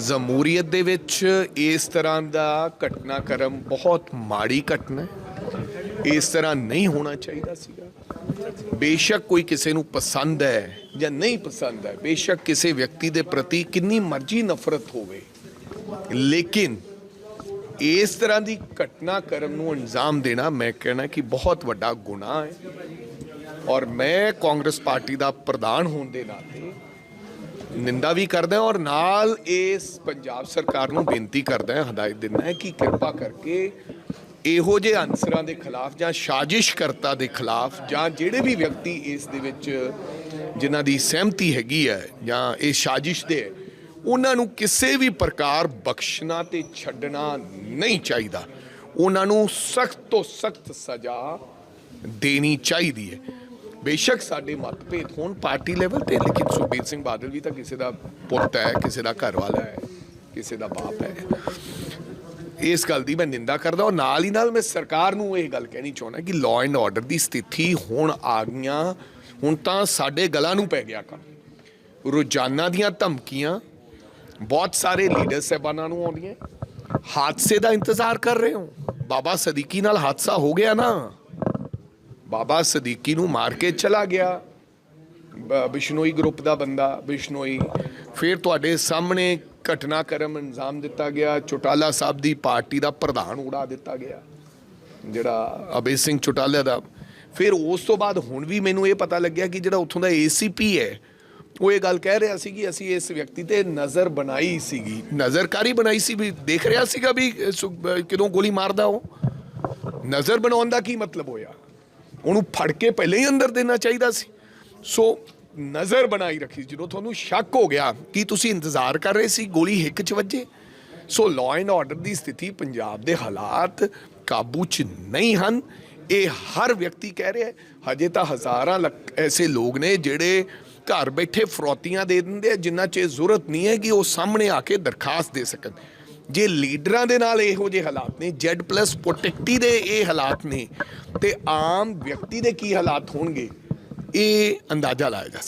ਜਮਹੂਰੀਅਤ ਦੇ ਵਿੱਚ ਇਸ ਤਰ੍ਹਾਂ ਦਾ ਘਟਨਾਕ੍ਰਮ ਬਹੁਤ ਮਾੜੀ ਘਟਨਾ ਹੈ। ਇਸ ਤਰ੍ਹਾਂ ਨਹੀਂ ਹੋਣਾ ਚਾਹੀਦਾ ਸੀਗਾ। ਬੇਸ਼ੱਕ ਕੋਈ ਕਿਸੇ ਨੂੰ ਪਸੰਦ ਹੈ ਜਾਂ ਨਹੀਂ ਪਸੰਦ ਹੈ, ਬੇਸ਼ੱਕ ਕਿਸੇ ਵਿਅਕਤੀ ਦੇ ਪ੍ਰਤੀ ਕਿੰਨੀ ਮਰਜ਼ੀ ਨਫ਼ਰਤ ਹੋਵੇ। ਲੇਕਿਨ ਇਸ ਤਰ੍ਹਾਂ ਦੀ ਘਟਨਾਕ੍ਰਮ ਨੂੰ ਅੰਜਾਮ ਦੇਣਾ ਮੈਂ ਕਹਿਣਾ ਕਿ ਬਹੁਤ ਵੱਡਾ ਗੁਨਾਹ ਹੈ। ਔਰ ਮੈਂ ਕਾਂਗਰਸ ਪਾਰਟੀ ਦਾ ਪ੍ਰਧਾਨ ਹੋਣ ਦੇ ਨਾਤੇ ਨਿੰਦਾ ਵੀ ਕਰਦਾ ਔਰ ਨਾਲ ਇਸ ਪੰਜਾਬ ਸਰਕਾਰ ਨੂੰ ਬੇਨਤੀ ਕਰਦਾ ਹਾਂ ਹਦਾਇਤ ਦਿੰਦਾ ਹੈ ਕਿ ਕਿਰਪਾ ਕਰਕੇ ਇਹੋ ਜਿਹੇ ਅਨਸਰਾਂ ਦੇ ਖਿਲਾਫ ਜਾਂ ਸਾਜ਼ਿਸ਼ਕਰਤਾ ਦੇ ਖਿਲਾਫ ਜਾਂ ਜਿਹੜੇ ਵੀ ਵਿਅਕਤੀ ਇਸ ਦੇ ਵਿੱਚ ਜਿਨ੍ਹਾਂ ਦੀ ਸਹਿਮਤੀ ਹੈਗੀ ਹੈ ਜਾਂ ਇਹ ਸਾਜ਼ਿਸ਼ ਦੇ ਹੈ, ਉਹਨਾਂ ਨੂੰ ਕਿਸੇ ਵੀ ਪ੍ਰਕਾਰ ਬਖਸ਼ਣਾ ਤੇ ਛੱਡਣਾ ਨਹੀਂ ਚਾਹੀਦਾ। ਉਹਨਾਂ ਨੂੰ ਸਖਤ ਤੋਂ ਸਖਤ ਸਜ਼ਾ ਦੇਣੀ ਚਾਹੀਦੀ ਹੈ। ਬੇਸ਼ੱਕ ਸਾਡੇ ਮਤਭੇਦ ਹੋਣ ਪਾਰਟੀ ਲੈਵਲ ਤੇ, ਲੇਕਿਨ ਸੁਖਬੀਰ ਸਿੰਘ ਬਾਦਲ ਵੀ ਤਾਂ ਕਿਸੇ ਦਾ ਪੁੱਤ ਹੈ, ਕਿਸੇ ਦਾ ਘਰ ਵਾਲਾ ਹੈ, ਕਿਸੇ ਦਾ ਬਾਪ ਹੈ। ਇਸ ਗੱਲ ਦੀ ਮੈਂ ਨਿੰਦਾ ਕਰਦਾ ਔਰ ਨਾਲ ਹੀ ਨਾਲ ਮੈਂ ਸਰਕਾਰ ਨੂੰ ਇਹ ਗੱਲ ਕਹਿਣੀ ਚਾਹੁੰਦਾ ਕਿ ਲਾਅ ਐਂਡ ਆਰਡਰ ਦੀ ਸਥਿਤੀ ਹੁਣ ਆ ਗਈਆਂ, ਹੁਣ ਤਾਂ ਸਾਡੇ ਗਲਾਂ ਨੂੰ ਪੈ ਗਿਆ ਕੰਮ। ਰੋਜ਼ਾਨਾ ਦੀਆਂ ਧਮਕੀਆਂ, ਬਹੁਤ ਸਾਰੇ ਲੀਡਰ ਸਾਹਿਬਾਨਾਂ ਨੂੰ ਆਉਂਦੀਆਂ, ਹਾਦਸੇ ਦਾ ਇੰਤਜ਼ਾਰ ਕਰ ਰਹੇ ਹੋ। ਬਾਬਾ ਸਦੀਕੀ ਨਾਲ ਹਾਦਸਾ ਹੋ ਗਿਆ ਨਾ। ਬਾਬਾ ਸਦੀਕੀ ਨੂੰ ਮਾਰ ਕੇ ਚਲਾ ਗਿਆ। ਬਿਸ਼ਨੋਈ ਗਰੁੱਪ ਦਾ ਬੰਦਾ, ਬਿਸ਼ਨੋਈ। ਫਿਰ ਤੁਹਾਡੇ ਸਾਹਮਣੇ ਘਟਨਾਕ੍ਰਮ ਅੰਜਾਮ ਦਿੱਤਾ ਗਿਆ। ਚੋਟਾਲਾ ਸਾਹਿਬ ਦੀ ਪਾਰਟੀ ਦਾ ਪ੍ਰਧਾਨ ਉਡਾ ਦਿੱਤਾ ਗਿਆ। ਜਿਹੜਾ ਅਬੇ ਸਿੰਘ ਚੋਟਾਲਾ ਦਾ। ਫਿਰ ਉਸ ਤੋਂ ਬਾਅਦ ਹੁਣ ਵੀ ਮੈਨੂੰ ਇਹ ਪਤਾ ਲੱਗਿਆ ਕਿ ਜਿਹੜਾ ਉੱਥੋਂ ਦਾ ਏਸੀਪੀ ਹੈ, ਉਹ ਇਹ ਗੱਲ ਕਹਿ ਰਿਹਾ ਸੀ ਕਿ ਅਸੀਂ ਇਸ ਵਿਅਕਤੀ ਤੇ ਨਜ਼ਰ ਬਣਾਈ ਸੀਗੀ। ਨਜ਼ਰਕਾਰੀ ਬਣਾਈ ਸੀ ਵੀ ਦੇਖ ਰਿਹਾ ਸੀਗਾ ਵੀ ਕਿਦੋਂ ਗੋਲੀ ਮਾਰਦਾ ਉਹ। ਨਜ਼ਰ ਬਣਾਉਣ ਦਾ ਕੀ ਮਤਲਬ ਹੋਇਆ? ਉਹਨੂੰ ਫੜ ਕੇ ਪਹਿਲੇ ਹੀ ਅੰਦਰ ਦੇਣਾ ਚਾਹੀਦਾ ਸੀ। ਸੋ ਨਜ਼ਰ ਬਣਾਈ ਰੱਖੀ ਜਦੋਂ ਤੁਹਾਨੂੰ ਸ਼ੱਕ ਹੋ ਗਿਆ, ਕਿ ਤੁਸੀਂ ਇੰਤਜ਼ਾਰ ਕਰ ਰਹੇ ਸੀ? ਗੋਲੀ ਹਿੱਕ 'ਚ ਵੱਜੇ? ਸੋ ਲਾਅ ਐਂਡ ਆਰਡਰ ਦੀ ਸਥਿਤੀ ਪੰਜਾਬ ਦੇ ਹਾਲਾਤ ਕਾਬੂ 'ਚ ਨਹੀਂ ਹਨ। ਇਹ ਹਰ ਵਿਅਕਤੀ ਕਹਿ ਰਿਹਾ ਹੈ। ਹਜੇ ਤਾਂ ਹਜ਼ਾਰਾਂ ਲੱਖ ਐਸੇ ਲੋਕ ਨੇ ਜਿਹੜੇ ਘਰ ਬੈਠੇ ਫਰੋਤੀਆਂ ਦੇ ਦਿੰਦੇ ਆ, ਜਿੰਨਾ 'ਚ ਇਹ ਜ਼ਰੂਰਤ ਨਹੀਂ ਹੈ ਕਿ ਉਹ ਸਾਹਮਣੇ ਆ ਕੇ ਦਰਖਾਸਤ ਦੇ ਸਕਣ। ਜੇ ਲੀਡਰਾਂ ਦੇ ਨਾਲ ਇਹੋ ਜਿਹੇ ਹਾਲਾਤ ਨੇ, Z+ ਪ੍ਰੋਟੈਕਟੀ ਦੇ ਇਹ ਹਾਲਾਤ ਨੇ, ਤੇ ਆਮ ਵਿਅਕਤੀ ਦੇ ਕੀ ਹਾਲਾਤ ਹੋਣਗੇ, ਇਹ ਅੰਦਾਜ਼ਾ ਲਾਇਆ ਜਾ